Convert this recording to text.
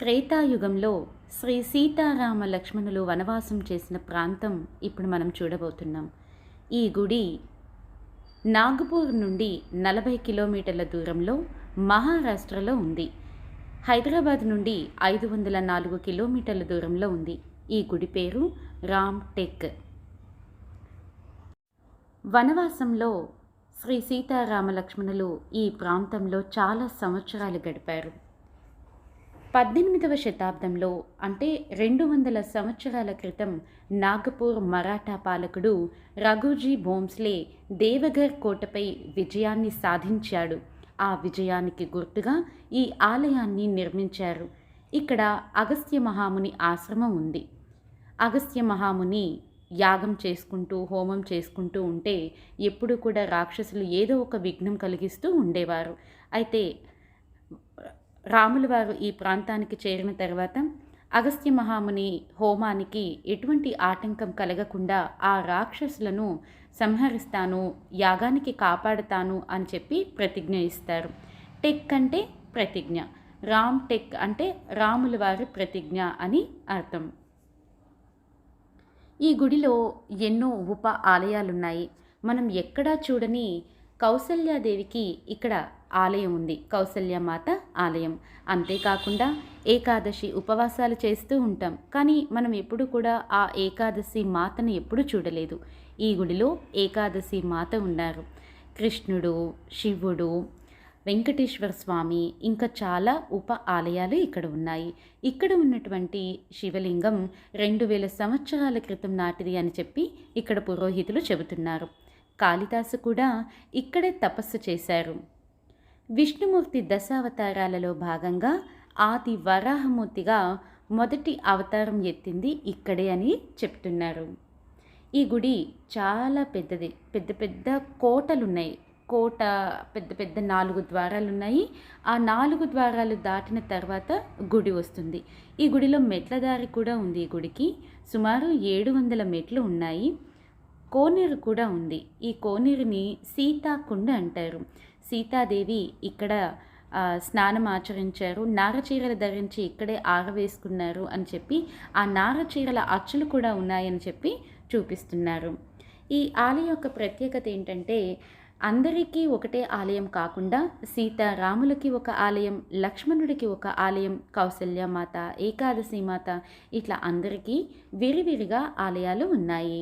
త్రేతాయుగంలో శ్రీ సీతారామ లక్ష్మణులు వనవాసం చేసిన ప్రాంతం ఇప్పుడు మనం చూడబోతున్నాం. ఈ గుడి నాగపూర్ నుండి నలభై కిలోమీటర్ల దూరంలో మహారాష్ట్రలో ఉంది. హైదరాబాద్ నుండి ఐదు వందల నాలుగు కిలోమీటర్ల దూరంలో ఉంది. ఈ గుడి పేరు రామ్ టెక్. వనవాసంలో శ్రీ సీతారామ లక్ష్మణులు ఈ ప్రాంతంలో చాలా సంవత్సరాలు గడిపారు. పద్దెనిమిదవ శతాబ్దంలో అంటే రెండు వందల సంవత్సరాల క్రితం నాగపూర్ మరాఠా పాలకుడు రఘుజీ భోంస్లే దేవగర్ కోటపై విజయాన్ని సాధించాడు. ఆ విజయానికి గుర్తుగా ఈ ఆలయాన్ని నిర్మించారు. ఇక్కడ అగస్త్య మహాముని ఆశ్రమం ఉంది. అగస్త్య మహాముని యాగం చేసుకుంటూ హోమం చేసుకుంటూ ఉంటే ఎప్పుడు కూడా రాక్షసులు ఏదో ఒక విఘ్నం కలిగిస్తూ ఉండేవారు. అయితే రాముల వారు ఈ ప్రాంతానికి చేరిన తర్వాత అగస్త్య మహాముని హోమానికి ఎటువంటి ఆటంకం కలగకుండా ఆ రాక్షసులను సంహరిస్తాను యాగానికి కాపాడుతాను అని చెప్పి ప్రతిజ్ఞ ఇస్తారు. టెక్ అంటే ప్రతిజ్ఞ. రామ్ టెక్ అంటే రాముల వారి ప్రతిజ్ఞ అని అర్థం. ఈ గుడిలో ఎన్నో ఉప ఆలయాలున్నాయి. మనం ఎక్కడా చూడని కౌసల్యాదేవికి ఇక్కడ ఆలయం ఉంది. కౌసల్యమాత ఆలయం. అంతేకాకుండా ఏకాదశి ఉపవాసాలు చేస్తూ ఉంటాం. కానీ మనం ఎప్పుడు కూడా ఆ ఏకాదశి మాతను ఎప్పుడు చూడలేదు. ఈ గుడిలో ఏకాదశి మాత ఉన్నారు. కృష్ణుడు శివుడు వెంకటేశ్వర స్వామి ఇంకా చాలా ఉప ఆలయాలు ఇక్కడ ఉన్నాయి. ఇక్కడ ఉన్నటువంటి శివలింగం రెండు వేల సంవత్సరాల క్రితం నాటిది అని చెప్పి ఇక్కడ పురోహితులు చెబుతున్నారు. కాళిదాసు కూడా ఇక్కడే తపస్సు చేశారు. విష్ణుమూర్తి దశావతారాలలో భాగంగా ఆది వరాహమూర్తిగా మొదటి అవతారం ఎత్తింది ఇక్కడే అని చెప్తున్నారు. ఈ గుడి చాలా పెద్దది. పెద్ద పెద్ద కోటలు ఉన్నాయి కోట పెద్ద పెద్ద నాలుగు ద్వారాలు ఉన్నాయి ఆ నాలుగు ద్వారాలు దాటిన తర్వాత గుడి వస్తుంది. ఈ గుడిలో మెట్ల దారి కూడా ఉంది ఈ గుడికి. సుమారు ఏడు వందల మెట్లు ఉన్నాయి. కోనేరు కూడా ఉంది. ఈ కోనేరుని సీతాకుండ అంటారు. సీతాదేవి ఇక్కడ స్నానం ఆచరించారు. నారచీరలు ధరించి ఇక్కడే ఆరవేసుకున్నారు అని చెప్పి ఆ నారచీరల అచ్చులు కూడా ఉన్నాయని చెప్పి చూపిస్తున్నారు. ఈ ఆలయం యొక్క ప్రత్యేకత ఏంటంటే అందరికీ ఒకటే ఆలయం కాకుండా సీతారాములకి ఒక ఆలయం లక్ష్మణుడికి ఒక ఆలయం కౌసల్యమాత ఏకాదశి మాత ఇట్లా అందరికీ విరివిరిగా ఆలయాలు ఉన్నాయి.